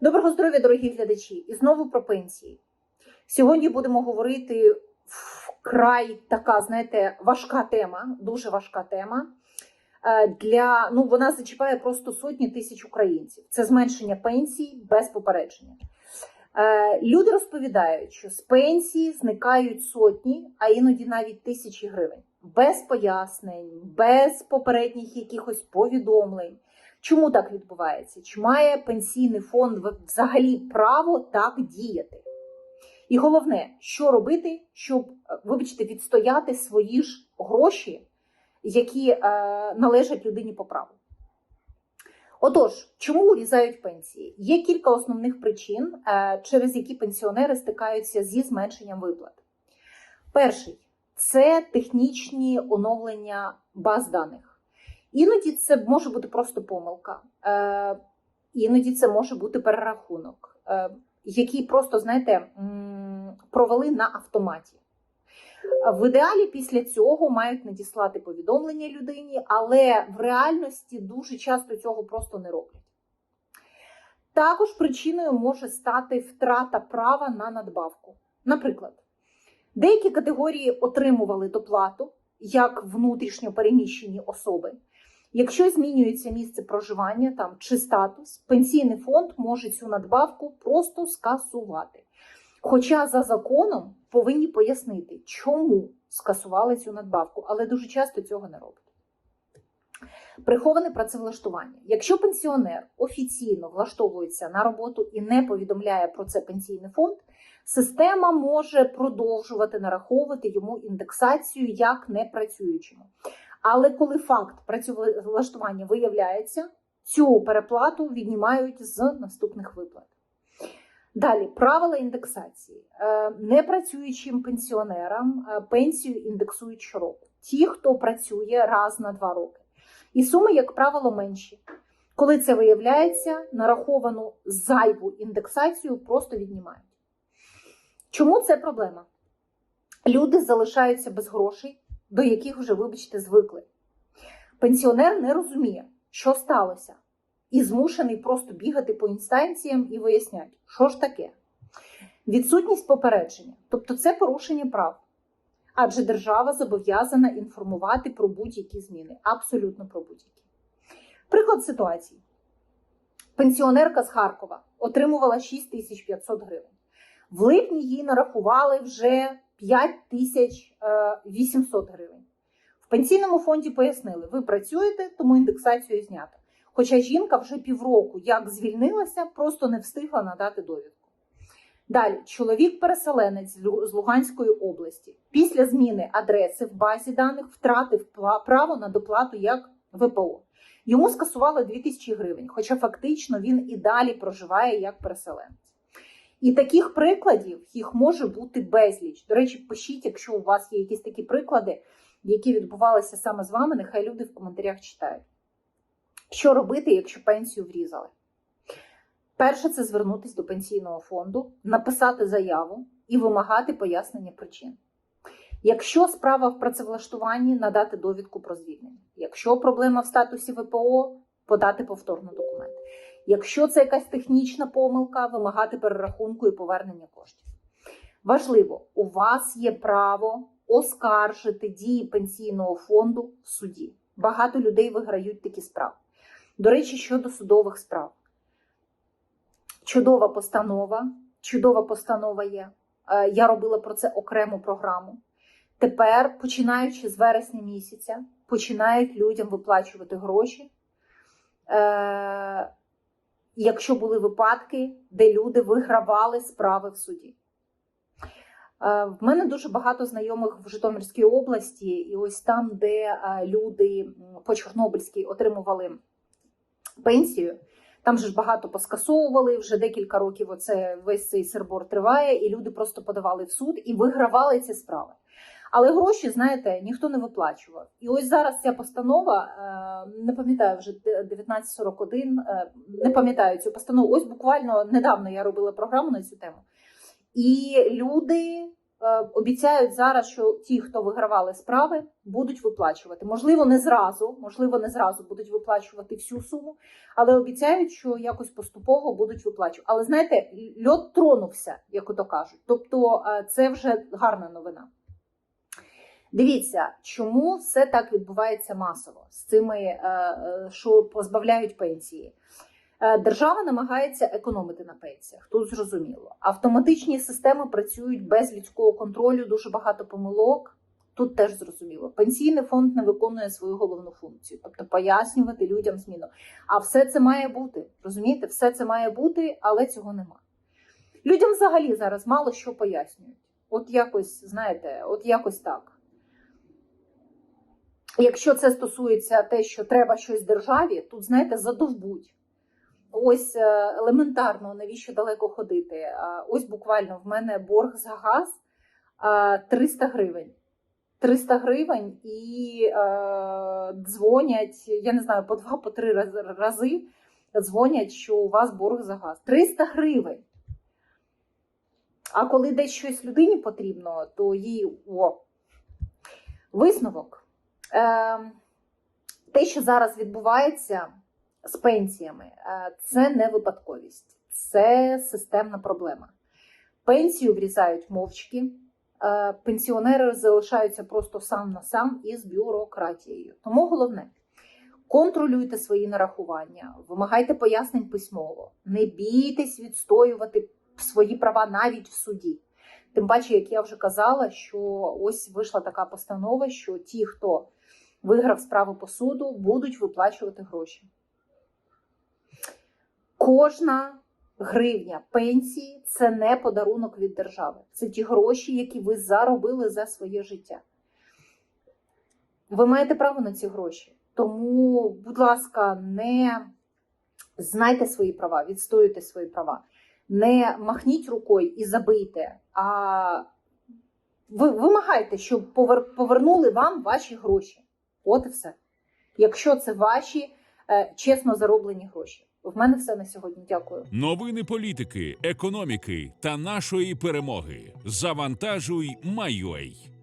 Доброго здоров'я, дорогі глядачі! І знову про пенсії. Сьогодні будемо говорити вкрай така, знаєте, важка тема, дуже важка тема. Е, Для ну вона зачіпає просто сотні тисяч українців. Це зменшення пенсій без попередження. Е, Люди розповідають, що з пенсії зникають сотні, а іноді навіть тисячі гривень без пояснень, без попередніх якихось повідомлень. Чому так відбувається? Чи має пенсійний фонд взагалі право так діяти? І головне, що робити, щоб, е, вибачте, відстояти свої ж гроші, які е, належать людині по праву. Отож, чому урізають пенсії? Є кілька основних причин, е, через які пенсіонери стикаються зі зменшенням виплат. Перший це технічні оновлення баз даних. Іноді це може бути просто помилка, е, іноді це може бути перерахунок, е, який просто, знаєте, провели на автоматі. В ідеалі після цього мають надіслати повідомлення людині, але в реальності дуже часто цього просто не роблять. Також причиною може стати втрата права на надбавку. Наприклад, деякі категорії отримували доплату як внутрішньо переміщені особи. Якщо змінюється місце проживання там чи статус, пенсійний фонд може цю надбавку просто скасувати. Хоча за законом повинні пояснити, чому скасували цю надбавку, але дуже часто цього не роблять. Приховане працевлаштування. Якщо пенсіонер офіційно влаштовується на роботу і не повідомляє про це пенсійний фонд, система може продовжувати нараховувати йому індексацію як непрацюючому. Але коли факт працевлаштування виявляється, цю переплату віднімають з наступних виплат. Далі правила індексації. Е, Непрацюючим пенсіонерам е, пенсію індексують щороку. Ті, хто працює раз на два роки. І суми, як правило, менші. Коли це виявляється, нараховану зайву індексацію просто віднімають. Чому це проблема? Люди залишаються без грошей, до яких вже, вибачте, звикли. Пенсіонер не розуміє, що сталося, і змушений просто бігати по інстанціям і виясняти, що ж таке. Відсутність попередження, тобто це порушення прав. Адже держава зобов'язана інформувати про будь-які зміни, абсолютно про будь-які. Приклад ситуації: пенсіонерка з Харкова отримувала 6500 гривень. В липні їй нарахували вже 5800 гривень. В пенсійному фонді пояснили, ви працюєте, тому індексацію знято. Хоча жінка вже півроку як звільнилася, просто не встигла надати довідку. Далі, чоловік-переселенець з Луганської області після зміни адреси в базі даних втратив право на доплату як ВПО. Йому скасували 2000 гривень, хоча фактично він і далі проживає як переселенець. І таких прикладів їх може бути безліч. До речі, пишіть, якщо у вас є якісь такі приклади, які відбувалися саме з вами, нехай люди в коментарях читають. Що робити, якщо пенсію врізали? Перше, це звернутися до пенсійного фонду, написати заяву і вимагати пояснення причин. Якщо справа в працевлаштуванні, надати довідку про звільнення. Якщо проблема в статусі ВПО, подати повторно документ. Якщо це якась технічна помилка, вимагати перерахунку і повернення коштів. Важливо, у вас є право оскаржити дії пенсійного фонду в суді. Багато людей виграють такі справи. До речі, щодо судових справ. Чудова постанова, чудова постанова є. Е, Я робила про це окрему програму. Тепер, починаючи з вересня місяця, починають людям виплачувати гроші. Якщо були випадки, де люди вигравали справи в суді. Е, В мене дуже багато знайомих в Житомирській області, і ось там, де е, люди по Чорнобильській отримували пенсію. Там же ж багато поскасовували, вже декілька років оце весь цей сербор триває, і люди просто подавали в суд і вигравали ці справи. Але гроші, знаєте, ніхто не виплачував. І ось зараз ця постанова, е, не пам'ятаю вже 1941, е, не пам'ятаю цю постанову. Ось буквально недавно я робила програму на цю тему. І люди е, обіцяють зараз, що ті, хто вигравали справи, будуть виплачувати. Можливо, не зразу, можливо, не зразу будуть виплачувати всю суму, але обіцяють, що якось поступово будуть виплачувати. Але знаєте, льот тронувся, як ото кажуть. Тобто, це вже гарна новина. Дивіться, чому все так відбувається масово з цими, е, е, що позбавляють пенсії. Е, Держава намагається економити на пенсіях. Тут зрозуміло. Автоматичні системи працюють без людського контролю, дуже багато помилок. Тут теж зрозуміло. Пенсійний фонд не виконує свою головну функцію, тобто пояснювати людям зміну. А все це має бути. Розумієте, все це має бути, але цього нема. Людям взагалі зараз мало що пояснюють. От якось, знаєте, от якось так. Якщо це стосується те, що треба щось державі, тут, знаєте, задовбуть. Ось е, елементарно, навіщо далеко ходити. Ось буквально в мене борг за газ е, 300 гривень. 300 гривень і е, дзвонять, я не знаю, по два, по три рази дзвонять, що у вас борг за газ. 300 гривень. А коли десь щось людині потрібно, то їй о. Висновок. Е, те, що зараз відбувається з пенсіями, е, це не випадковість, це системна проблема. Пенсію врізають мовчки, е, пенсіонери залишаються просто сам на сам із бюрократією. Тому головне. Контролюйте свої нарахування, вимагайте пояснень письмово, не бійтесь відстоювати свої права навіть в суді. Тим паче, як я вже казала, що ось вийшла така постанова, що ті, хто виграв справу по суду, будуть виплачувати гроші. Кожна гривня пенсії це не подарунок від держави. Це ті гроші, які ви заробили за своє життя. Ви маєте право на ці гроші. Тому, будь ласка, не знайте свої права, відстоюйте свої права. Не махніть рукою і забийте, а ви вимагайте, щоб повернули вам ваші гроші. От і все. Якщо це ваші е, чесно зароблені гроші. В мене все на сьогодні. Дякую. Новини політики, економіки та нашої перемоги. Завантажуй, Майой.